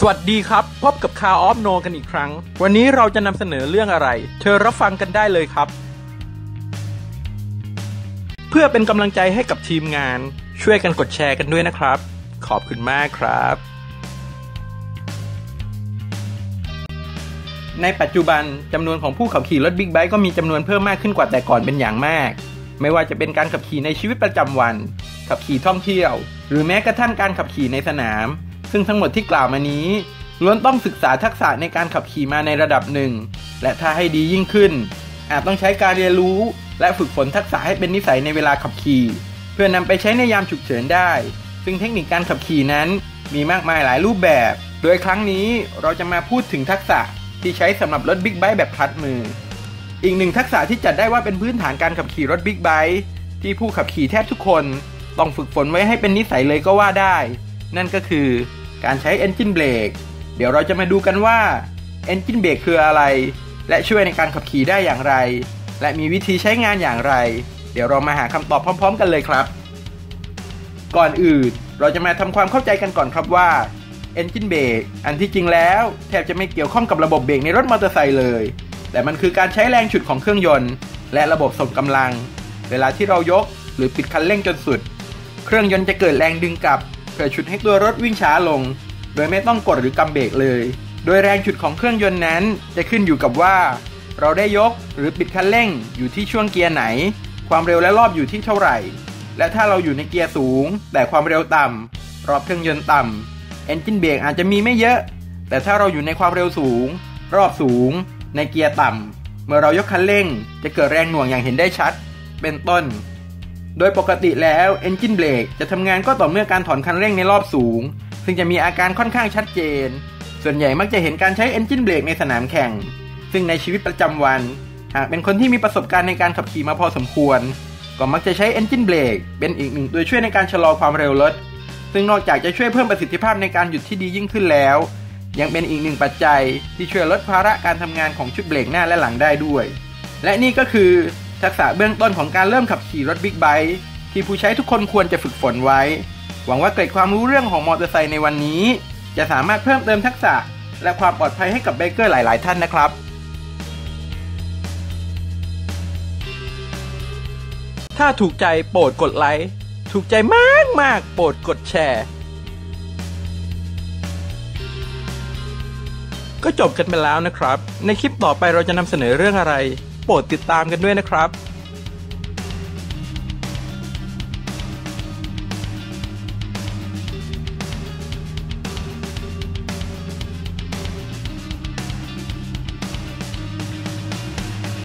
สวัสดีครับ พบกับคาออฟโนกันอีกครั้ง วันนี้เราจะนำเสนอเรื่องอะไร เธอรับฟังกันได้เลยครับ เพื่อเป็นกำลังใจให้กับทีมงาน ช่วยกันกดแชร์กันด้วยนะครับ ขอบคุณมากครับ ในปัจจุบันจำนวนของผู้ขับขี่รถบิ๊กไบค์ก็มีจำนวนเพิ่มมากขึ้นกว่าแต่ก่อนเป็นอย่างมาก ไม่ว่าจะเป็นการขับขี่ในชีวิตประจำวัน ขับขี่ท่องเที่ยว หรือแม้กระทั่งการขับขี่ในสนาม ซึ่งทั้งหมดที่กล่าวมานี้ล้วนต้องศึกษาทักษะในการขับขี่มาในระดับหนึ่ง และถ้าให้ดียิ่งขึ้น อาจต้องใช้การเรียนรู้ และฝึกฝนทักษะให้เป็นนิสัยในเวลาขับขี่ เพื่อนำไปใช้ในยามฉุกเฉินได้ ซึ่งเทคนิคการขับขี่นั้นมีมากมายหลายรูปแบบ โดยครั้งนี้เราจะมาพูดถึงทักษะที่ใช้สำหรับรถบิ๊กไบค์แบบคลัดมือ อีกหนึ่งทักษะที่จัดได้ว่าเป็นพื้นฐานการขับขี่รถบิ๊กไบค์ที่ผู้ขับขี่แทบทุกคน ต้องฝึกฝนไว้ให้เป็นนิสัยเลยก็ว่าได้ นั่นก็คือ การใช้ Engine Brake เดี๋ยวเราจะมาดูกันว่า Engine Brake คืออะไร และช่วยในการขับขี่ได้อย่างไร และมีวิธีใช้งานอย่างไร เดี๋ยวเรามาหาคำตอบพร้อม ๆ กันเลยครับ ก่อนอื่นเราจะมาทำความเข้าใจกันก่อนครับว่า Engine Brake อันที่จริงแล้ว แทบจะไม่เกี่ยวข้องกับระบบเบรกในรถมอเตอร์ไซค์เลย แต่มันคือการใช้แรงฉุดของเครื่องยนต์ และระบบส่งกำลัง เวลาที่เรายกหรือปิดคันเร่งจนสุด เครื่องยนต์จะเกิดแรงดึงกลับ เพื่อฉุดให้ตัวรถวิ่งช้าลง โดยไม่ต้องกดหรือกำเบรกเลย โดยแรงฉุดของเครื่องยนต์นั้นจะขึ้นอยู่กับว่า เราได้ยกหรือปิดคันเร่งอยู่ที่ช่วงเกียร์ไหน ความเร็วและรอบอยู่ที่เท่าไหร่ และถ้าเราอยู่ในเกียร์สูง แต่ความเร็วต่ำรอบเครื่องยนต์ต่ำ Engine Brake อาจจะมีไม่เยอะ แต่ถ้าเราอยู่ในความเร็วสูง รอบสูง ในเกียร์ต่ำเมื่อเรายกคันเร่ง จะเกิดแรงหน่วงอย่างเห็นได้ชัด เป็นต้น โดยปกติแล้ว Engine Brake จะทำงานก็ต่อเมื่อการถอนคันเร่งในรอบสูง ซึ่งจะมีอาการค่อนข้างชัดเจน ส่วนใหญ่มักจะเห็นการใช้ Engine Brake ในสนามแข่ง ซึ่งในชีวิตประจำวัน หากเป็นคนที่มีประสบการณ์ในการขับขี่มาพอสมควร ก็มักจะใช้ Engine Brake เป็นอีกหนึ่งตัวช่วยในการชะลอความเร็วรถ ซึ่งนอกจากจะช่วยเพิ่มประสิทธิภาพในการหยุดที่ดียิ่งขึ้นแล้ว ยังเป็นอีกหนึ่งปัจจัยที่ช่วยลดภาระการทำงานของชุดเบรกหน้าและหลังได้ด้วย และนี่ก็คือ ทักษะเบื้องต้นของการเริ่มขับขี่รถบิ๊กไบค์ที่ผู้ใช้ทุกคนควรจะฝึกฝนไว้ หวังว่าเกร็ดความรู้เรื่องของมอเตอร์ไซค์ในวันนี้ จะสามารถเพิ่มเติมทักษะ และความปลอดภัยให้กับไบเกอร์หลาย ๆ ท่านนะครับถ้าถูกใจโปรดกดไลค์ ถูกใจมากมากๆโปรดกดแชร์ ก็จบกันไปแล้วนะครับ ในคลิปต่อไปเราจะนำเสนอเรื่องอะไร โปรดติดตามกันด้วยนะครับ